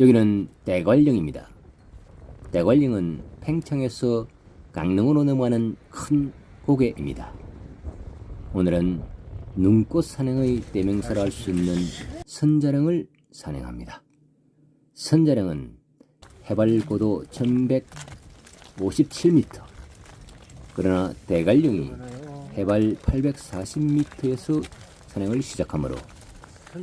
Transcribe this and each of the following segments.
여기는 대관령입니다. 대관령은 팽창에서 강릉으로 넘어가는 큰 고개입니다. 오늘은 눈꽃 산행의 대명사로 할수 있는 선자령을 산행합니다. 선자령은 해발 고도 1157m 그러나 대관령이 해발 840m에서 산행을 시작하므로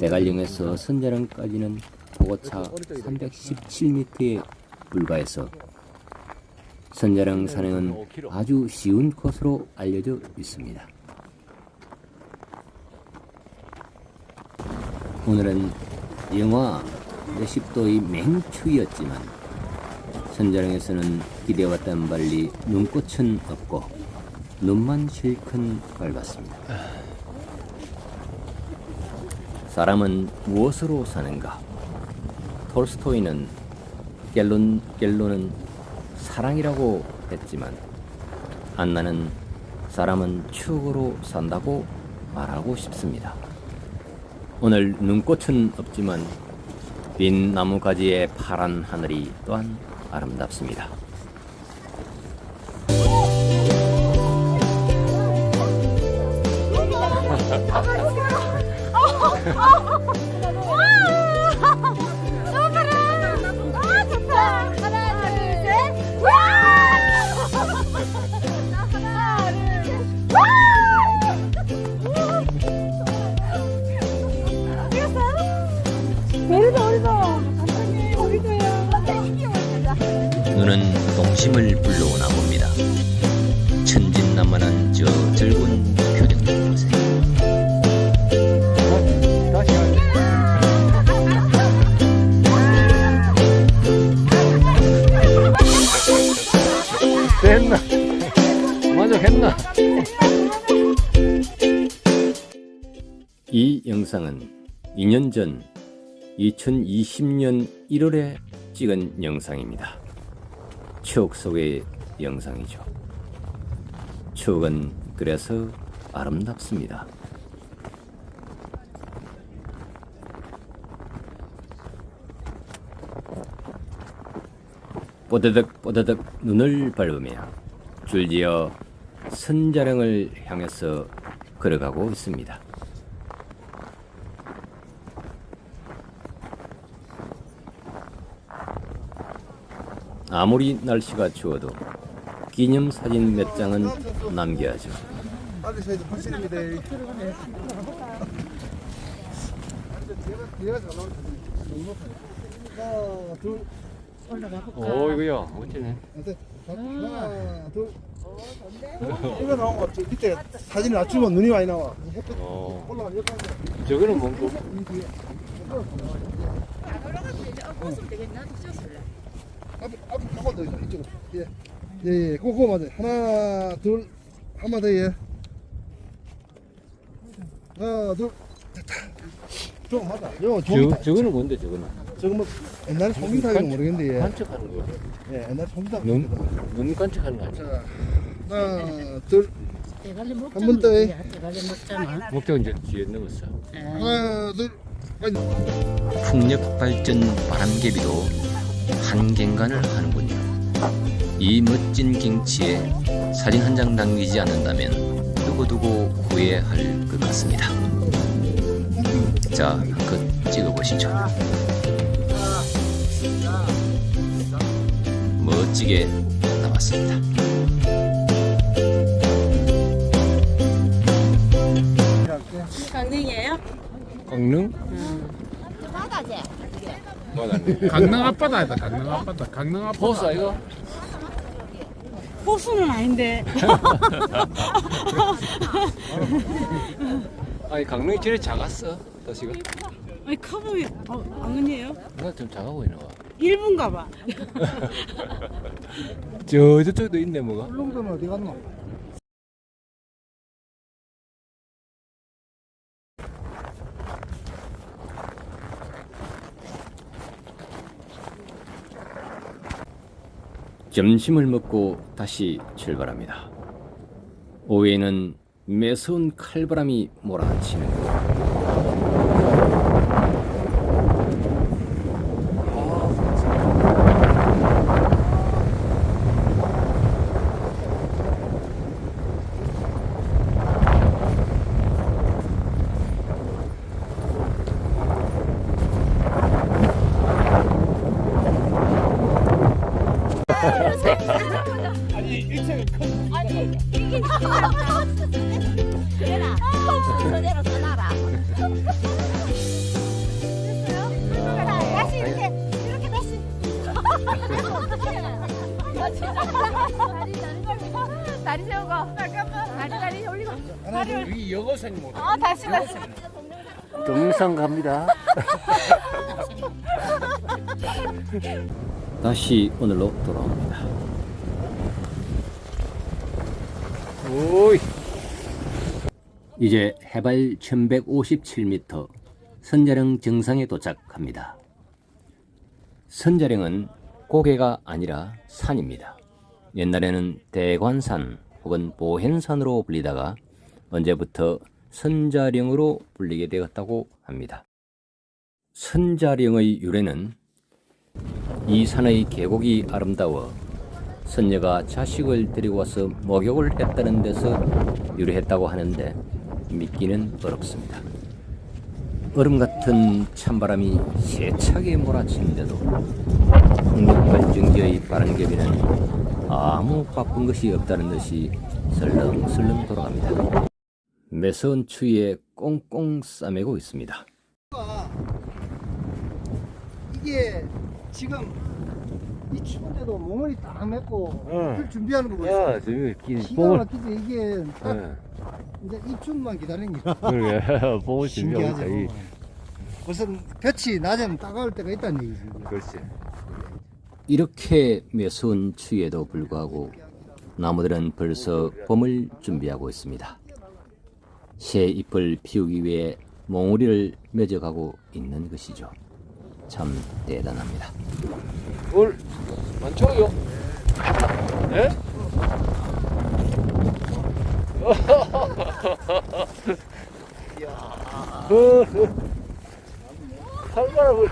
대관령에서 선자령까지는 보고차 317m에 불과해서 선자령 산행은 아주 쉬운 코스로 알려져 있습니다. 오늘은 영하 몇십 도의 맹추위였지만 선자령에서는 기대와는 달리 눈꽃은 없고 눈만 실컷 밝았습니다. 사람은 무엇으로 사는가? 톨스토이는 갤론 갤론은 사랑이라고 했지만 안나는 사람은 추억으로 산다고 말하고 싶습니다. 오늘 눈꽃은 없지만 빈 나무가지의 파란 하늘이 또한 아름답습니다. 동심을 불러오나 봅니다. 천진난만한 저 즐거운 표정 보세요. 됐나? 먼저 했나? 이 영상은 2년 전 2020년 1월에 찍은 영상입니다. 추억 속의 영상이죠. 추억은 그래서 아름답습니다. 뽀드득 뽀드득 눈을 밟으며 줄지어 선자령을 향해서 걸어가고 있습니다. 아무리 날씨가 추워도 기념 사진 몇 장은 남겨야죠. 빨리 저희도 하나, 둘, 오 셋, 하나, 둘. 이거 나온 거 밑에 사진을 낮추면 눈이 많이 나와. 햇빛 어 올라가 저거는 뭔고? 앞에 앞에 한번 더 있어 이쪽으로. 예, 예, 예. 그거 그거 맞아. 하나, 둘, 한 번 더 예. 하나, 둘. 됐다. 저거 맞아. 이거 좀 저, 저거는 뭔데 저거는? 저거 뭐 옛날에 송민탑이가 모르겠는데 예. 관측하는 거 예, 옛날 송민탑. 눈? 눈 관측하는 거 아니야? 자, 하나, 둘, 한. 번 더 해. 먹잖아. 목적 이제 뒤에 넘었어 하나, 둘. 풍력 발전 바람개비도 한갱간을 하는군요. 이 멋진 경치에 사진 한 장 남기지 않는다면 두고두고 후회할 것 같습니다. 자, 한컷 찍어보시죠. 멋지게 나왔습니다. 강릉이에요? 강릉? 바다지. 맞았네 강릉 앞바다다 강릉 앞바다 강릉 앞바다 호수 이거? 호수는 아닌데. 아니 강릉이 제일 작았어 도시가 아니 커 보이. 어, 강릉이에요? 누가 좀 작아 보이나 봐 1분 가봐. 저, 저쪽도 있네 뭐가 울릉도는 어디 갔노? 점심을 먹고 다시 출발합니다. 오후에는 매서운 칼바람이 몰아치는 아 다시 다시 동영상 갑니다. 다시 오늘로 돌아옵니다. 오이. 이제 해발 1157m 선자령 정상에 도착합니다. 선자령은 고개가 아니라 산입니다. 옛날에는 대관산 혹은 보행산으로 불리다가 언제부터 선자령으로 불리게 되었다고 합니다. 선자령의 유래는 이 산의 계곡이 아름다워 선녀가 자식을 데리고 와서 목욕을 했다는 데서 유래했다고 하는데 믿기는 어렵습니다. 얼음 같은 찬바람이 세차게 몰아치는데도 풍력 발전기의 바람개비는 아무 바쁜 것이 없다는 듯이 설렁설렁 돌아갑니다. 매서운 추위에 꽁꽁 싸매고 있습니다. 이게 지금 이 추운데도 몽원이 딱 맺고 응. 풀 준비하는 거 보세요. 야, 저기 기 기가 뽕을. 막히지 이게 딱 예. 이제 입춘만 기다리는 거야. 그러게 뽕을 신기하죠. 이. 무슨 볕이 낮에는 따가울 때가 있다는 얘기지. 그렇지. 이렇게 매서운 추위에도 불구하고 나무들은 벌써 봄을 준비하고 있습니다. 새 잎을 피우기 위해 몽우리를 맺어가고 있는 것이죠. 참 대단합니다. 뭘 많죠요? 예? 야. 그 칼바람을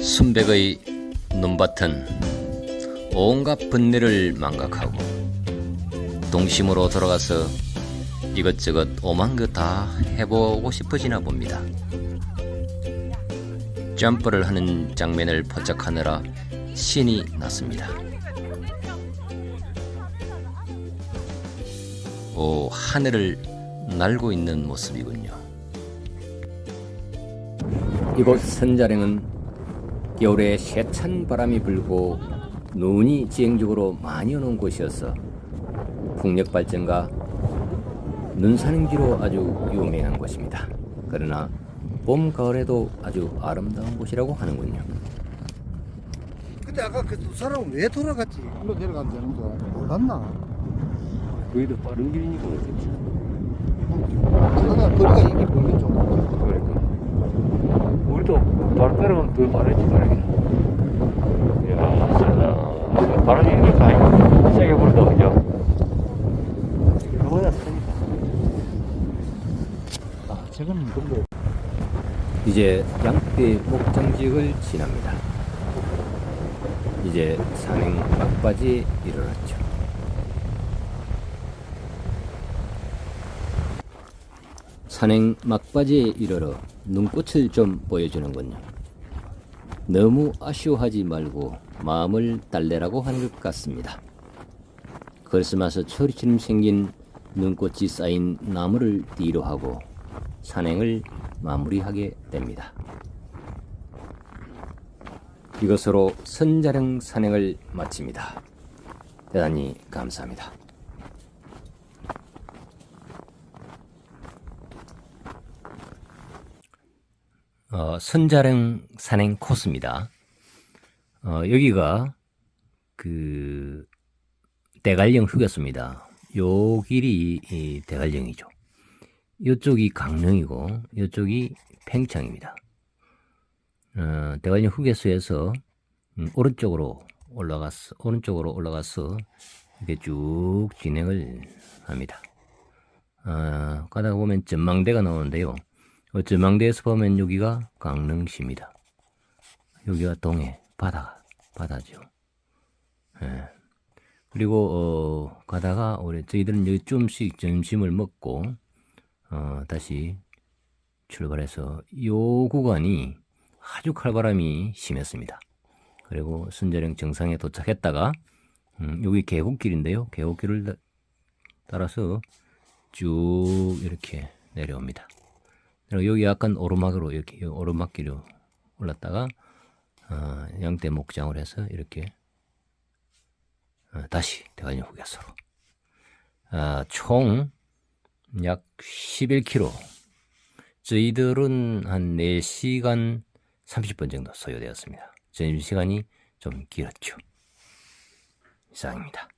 순백의 눈밭은 온갖 번뇌를 망각하고 동심으로 돌아가서 이것저것 오만 것 다 해보고 싶어지나 봅니다. 점프를 하는 장면을 포착하느라 신이 났습니다. 오, 하늘을 날고 있는 모습이군요. 이곳 선자령은 겨울에 세찬 바람이 불고 눈이 지형적으로 많이 오는 곳이어서 풍력 발전과 눈사는기로 아주 유명한 곳입니다. 그러나 봄, 가을에도 아주 아름다운 곳이라고 하는군요. 근데 아까 그 두 사람은 왜 돌아갔지? 일로 되는 거 몰랐나? 거기도 빠른 길이니까 그렇겠지. 그러나 거리가 이게 보이겠죠. 그러니까. 우리도 바로 따라가면 더 빠르지 빠르게. 이야, 살다. 바람이 이렇게 많이 세게 불다 그죠? 그거보다 세니까. 아, 저거는 근데 이제 양떼 목장지역을 지납니다. 이제 산행 막바지에 이르렀죠. 산행 막바지에 이르러 눈꽃을 좀 보여주는군요. 너무 아쉬워하지 말고 마음을 달래라고 하는 것 같습니다. 걸스마서 초리처럼 생긴 눈꽃이 쌓인 나무를 뒤로 하고 산행을 마무리하게 됩니다. 이것으로 선자령 산행을 마칩니다. 대단히 감사합니다. 어, 선자령 산행 코스입니다. 어, 여기가 그 대관령 휴게소입니다. 요 길이 이 대관령이죠. 이쪽이 강릉이고 이쪽이 팽창입니다. 어, 대관령 휴게소에서 음, 오른쪽으로 올라가서 오른쪽으로 올라가서 이렇게 쭉 진행을 합니다. 어, 가다가 보면 전망대가 나오는데요. 어, 전망대에서 보면 여기가 강릉시입니다. 여기가 동해 바다 바다죠. 예. 그리고 어, 가다가 우리 저희들은 여기 좀씩 점심을 먹고 어, 다시 출발해서 요 구간이 아주 칼바람이 심했습니다. 그리고 순자령 정상에 도착했다가 음, 여기 계곡길인데요. 계곡길을 따- 따라서 쭉 이렇게 내려옵니다. 여기 약간 오르막으로 이렇게 오르막길로 올랐다가 어, 양떼 목장을 해서 이렇게 어, 다시 대관령 후계소로 아, 총 약 11km 저희들은 한 4시간 30분 정도 소요되었습니다. 점심시간이 좀 길었죠. 이상입니다.